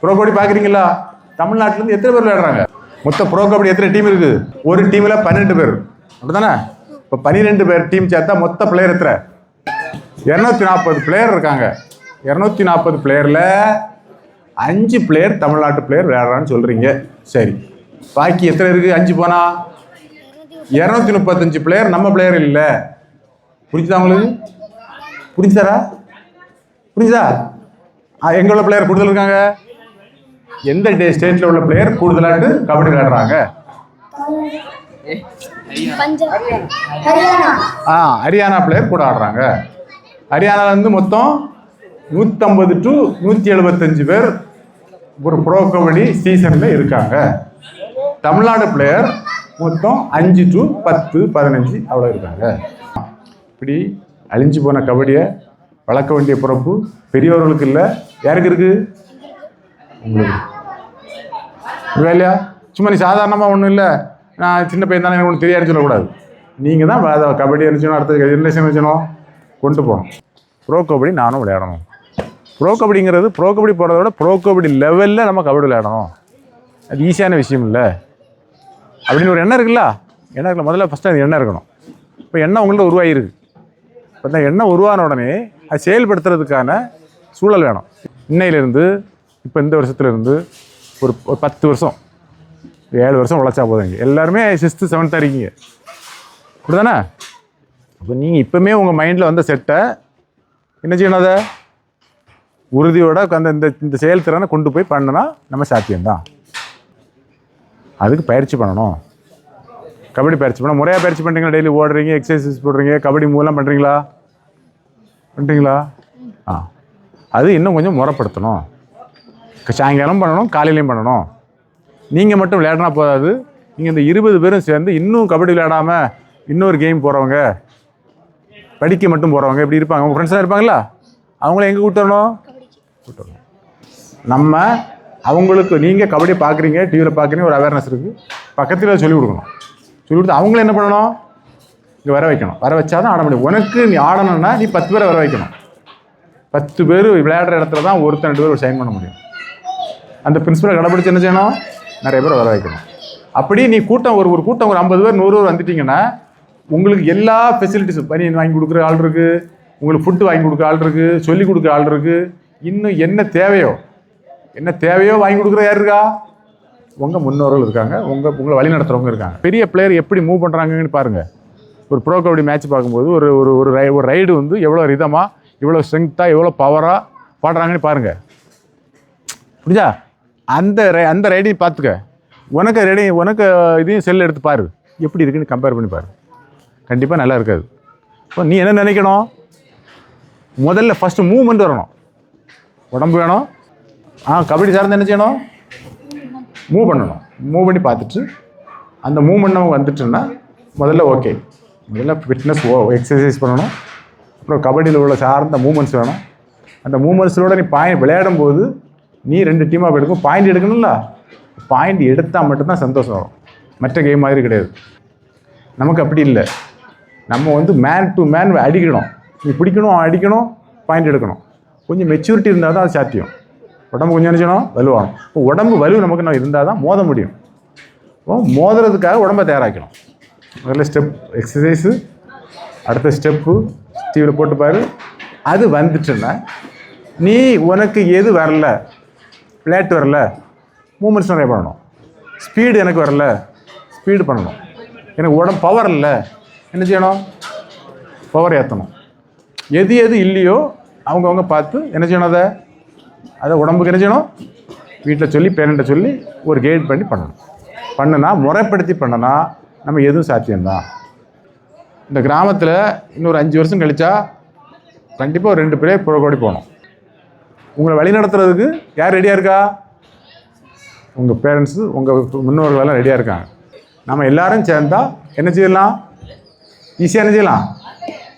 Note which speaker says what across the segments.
Speaker 1: Bro kabaddi பார்க்குறீங்களா? தமிழ்நாட்டிலேருந்து எத்தனை பேர் விளையாடுறாங்க? மொத்த ப்ரோ கபடி எத்தனை டீம் இருக்குது? ஒரு டீமில் பன்னெண்டு பேர். அப்படிதானே இப்போ பன்னிரெண்டு பேர் டீம் சேர்த்தா மொத்த பிளேயர் எத்தனை? இரநூத்தி நாற்பது பிளேயர் இருக்காங்க. இரநூத்தி நாற்பது பிளேயரில் அஞ்சு பிளேயர் தமிழ்நாட்டு பிளேயர் விளையாடுறான்னு சொல்கிறீங்க சரி. பாக்கி எத்தனை இருக்குது அஞ்சு போனால் இரநூத்தி முப்பத்தஞ்சு பிளேயர் நம்ம பிளேயர் இல்லை. புரிஞ்சுதா உங்களுக்கு? புரிஞ்சுதாரா? புரிஞ்சுதா? ஆ, பிளேயர் கூடுதல் இருக்காங்க? எந்த டே ஸ்டேட்டில் உள்ள பிளேயர் கூடுதலாட்டு கபடி விளையாடுறாங்க? ஆ ஹரியானா பிளேயர் கூட ஆடுறாங்க. ஹரியானால இருந்து மொத்தம் நூற்றம்பது டு நூற்றி எழுபத்தஞ்சு பேர் ஒரு ப்ரோ கபடி சீசனில் இருக்காங்க. தமிழ்நாடு பிளேயர் மொத்தம் அஞ்சு டு பத்து பதினஞ்சு அவ்வளோ இருக்காங்க. இப்படி அழிஞ்சு போன கபடியை வளர்க்க வேண்டிய பொறுப்பு பெரியவர்களுக்கு இல்லை. யாருக்கு இருக்கு? உங்களுக்கு இல்லையா சும்மா நீ சாதாரணமாக ஒன்றும் இல்லை. நான் சின்ன பையன் தானே எனக்கு ஒன்றும் தெரியாதுன்னு சொல்லக்கூடாது. நீங்கள் தான் அதை கபடி நினச்சணும் அடுத்த ஜென்ரேஷன் வச்சணும் கொண்டு போகணும் ப்ரோ கபடி நானும் விளையாடணும். ப்ரோ கபடிங்கிறது ப்ரோ கபடி போகிறத விட ப்ரோ கபடி லெவலில் நம்ம கபடி விளையாடணும். அது ஈஸியான விஷயம் இல்லை. அப்படின்னு ஒரு எண்ணம் இருக்குல்ல? எண்ணம் இருக்குல்ல. முதல்ல ஃபஸ்ட்டு அது எண்ணம் இருக்கணும். இப்போ எண்ணம் உங்கள்கிட்ட உருவாகிருக்கு இப்போ அந்த எண்ணம் உருவான உடனே அது செயல்படுத்துறதுக்கான சூழல் வேணும். இன்னையிலேருந்து இப்போ இந்த வருஷத்துலேருந்து ஒரு ஒரு பத்து வருஷம் ஏழு வருஷம் உழைச்சா போதுங்க எல்லாருமே சிக்ஸ்த்து செவன்த்தாக இருக்கீங்க. அப்படிதானே? அப்போ நீங்கள் இப்போமே உங்கள் மைண்டில் வந்த செட்டை என்ன செய்யணும் அதை? உறுதியோட அந்த இந்த இந்த செயல்திறனை கொண்டு போய் பண்ணனா நம்ம சாத்தியம்தான் அதுக்கு பயிற்சி பண்ணணும். கபடி பயிற்சி பண்ண முறையாக பயிற்சி பண்ணுறீங்களா டெய்லி ஓடுறீங்க எக்ஸசைஸ் போடுறீங்க கபடி மூலம் பண்ணுறீங்களா பண்ணுறீங்களா ஆ. அது இன்னும் கொஞ்சம் முறைப்படுத்தணும். சாயங்காலம் பண்ணணும் காலையிலையும் பண்ணணும். நீங்கள் மட்டும் விளையாடினா போதாது. நீங்கள் இந்த இருபது பேரும் சேர்ந்து இன்னும் கபடி விளையாடாமல் இன்னொரு கேம் போகிறவங்க படிக்க மட்டும் போகிறவங்க இப்படி இருப்பாங்க? உங்கள் ஃப்ரெண்ட்ஸாக இருப்பாங்களா? அவங்கள எங்கே கூட்டணும் கூட்டணும் நம்ம அவங்களுக்கு நீங்கள் கபடி பார்க்குறீங்க டிவியில் பார்க்குறீங்க ஒரு அவேர்னஸ் இருக்குது பக்கத்தில் சொல்லிக் கொடுக்கணும். சொல்லிக் கொடுத்து அவங்கள என்ன பண்ணணும்? இங்கே வர வைக்கணும். வர வச்சா தான் ஆட முடியும். உனக்கு நீ ஆடணும்னா நீ பத்து பேரை வர வைக்கணும். பத்து பேர் விளையாடுற இடத்துல தான் ஒருத்தன் ரெண்டு பேர் சைன் பண்ண முடியும். அந்த பிரின்சிபலை கடைபிடிச்சு என்ன செய்யணும்? நிறைய பேர் வர வைக்கணும் அப்படி நீ கூட்டம் ஒரு ஒரு கூட்டம் ஒரு ஐம்பது பேர் நூறு பேர் வந்துட்டிங்கன்னா உங்களுக்கு எல்லா ஃபெசிலிட்டிஸும் பனியன் வாங்கி கொடுக்குற ஆள் இருக்குது உங்களுக்கு ஃபுட்டு வாங்கி கொடுக்குற ஆள் இருக்குது சொல்லி கொடுக்குற ஆள் இருக்குது இன்னும் என்ன தேவையோ என்ன தேவையோ வாங்கி கொடுக்குற யார் இருக்கா? உங்கள் முன்னோர்கள் இருக்காங்க உங்கள் உங்களை வழி நடத்துகிறவங்க இருக்காங்க. பெரிய பிளேயர் எப்படி மூவ் பண்ணுறாங்கன்னு பாருங்கள் ஒரு ப்ரோ கபடி மேட்ச் பார்க்கும்போது ஒரு ஒரு ஒரு ரை ஒரு ரைடு வந்து எவ்வளோ ரிதமாக எவ்வளோ ஸ்ட்ரென்த்தாக எவ்வளோ பவராக பாடுறாங்கன்னு பாருங்கள் புரிஞ்சா அந்த ரை- அந்த ரைடையும் பார்த்துக்க உனக்கு ரெடி உனக்கு இதையும் செல் எடுத்து பாரு. எப்படி இருக்குன்னு கம்பேர் பண்ணி பாரு. கண்டிப்பாக நல்லா இருக்காது. இப்போ நீ என்ன நினைக்கணும்? முதல்ல ஃபஸ்ட்டு மூவ்மெண்ட் வரணும். உடம்பு வேணும். ஆ கபடி சார்ந்து என்ன செய்யணும்? மூவ் பண்ணணும். மூவ் பண்ணி பார்த்துட்டு அந்த மூவ்மெண்ட் நமக்கு வந்துட்டுன்னா முதல்ல ஓகே முதல்ல ஃபிட்னஸ் ஓ எக்ஸசைஸ் பண்ணணும். அப்புறம் கபடியில் உள்ள சார்ந்த மூமெண்ட்ஸ் வேணும். அந்த மூமெண்ட்ஸோட நீ பாயிண்ட் விளையாடும் போது நீ ரெண்டு டீமாக எடுக்கும் பாயிண்ட் எடுக்கணும்ல? பாயிண்ட் எடுத்தால் மட்டும்தான் சந்தோஷம் வரும். மற்ற கேம் மாதிரி கிடையாது. நமக்கு அப்படி இல்லை. நம்ம வந்து மேன் டு மேன் அடிக்கணும். நீ பிடிக்கணும் அடிக்கணும் பாயிண்ட் எடுக்கணும். கொஞ்சம் மெச்சூரிட்டி இருந்தால் தான் அது சாத்தியம். உடம்பு கொஞ்சம் நினச்சணும் வலுவாகும். இப்போ உடம்பு வலு நமக்கு நான் இருந்தால் தான் மோத முடியும். இப்போ மோதுறதுக்காக உடம்பை தயாராக்கணும். முதல்ல ஸ்டெப் எக்ஸசைஸு அடுத்த ஸ்டெப்பு டிவியில் போட்டுப்பார் அது வந்துட்டுன்னா நீ உனக்கு எது வரல? பிளேட் வரல. மூமெண்ட்ஸ் நிறைய பண்ணணும். ஸ்பீடு எனக்கு வரல. ஸ்பீடு பண்ணணும். எனக்கு உடம்பு பவர் இல்லை. என்ன செய்யணும்? பவர் ஏற்றணும் எது எது இல்லையோ அவங்கவுங்க பார்த்து என்ன செய்யணும் அதை? அதை உடம்புக்கு என்ன செய்யணும்? வீட்டில் சொல்லி பேரண்ட்டை சொல்லி ஒரு கைட் பண்ணி பண்ணணும். பண்ணுனா முறைப்படுத்தி பண்ணனா நம்ம எதுவும் சாத்தியம்தான். இந்த கிராமத்தில் இன்னொரு அஞ்சு வருஷம் கழிச்சா கண்டிப்பாக ஒரு ரெண்டு பேரே புழக்கோடி போகணும். உங்களை வழி நடத்துறதுக்கு யார் ரெடியாக இருக்கா? உங்கள் பேரண்ட்ஸு உங்கள் முன்னோர்கள் எல்லாம் ரெடியாக இருக்காங்க. நம்ம எல்லாரும் சேர்ந்தா என்ன செய்யலாம்? ஈஸியாக என்ன செய்யலாம்?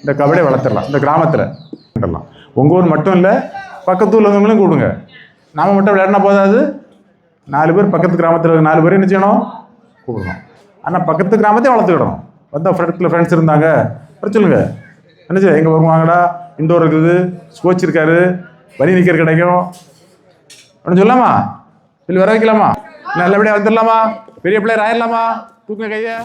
Speaker 1: இந்த கபடியை வளர்த்துடலாம். இந்த கிராமத்தில் விளையாடலாம். உங்கள் ஊர் மட்டும் இல்லை பக்கத்து ஊர்ல உள்ளவங்களும் கூடுங்க மட்டும் விளையாடினா போதாது? நாலு பேர் பக்கத்து கிராமத்தில் இருக்க நாலு பேர் என்ன செய்யணும்? கூப்பிடணும். ஆனால் பக்கத்து கிராமத்தையும் வளர்த்துக்கிடணும். வந்தால் ஃப்ரெண்ட்ஸில் ஃப்ரெண்ட்ஸ் இருந்தாங்க. வர சொல்லுங்க. என்ன செய்ய எங்கே வருவாங்கடா? இண்டோர் இருக்குது கோச் இருக்காரு. வரி நிற்கிற கிடைக்கும். ஒன்று சொல்லலாமா சொல்லி வர வைக்கலாமா நல்லபடியாக வந்துடலாமா பெரிய பிள்ளையர் ஆயிடலாமா தூக்குங்க கையை.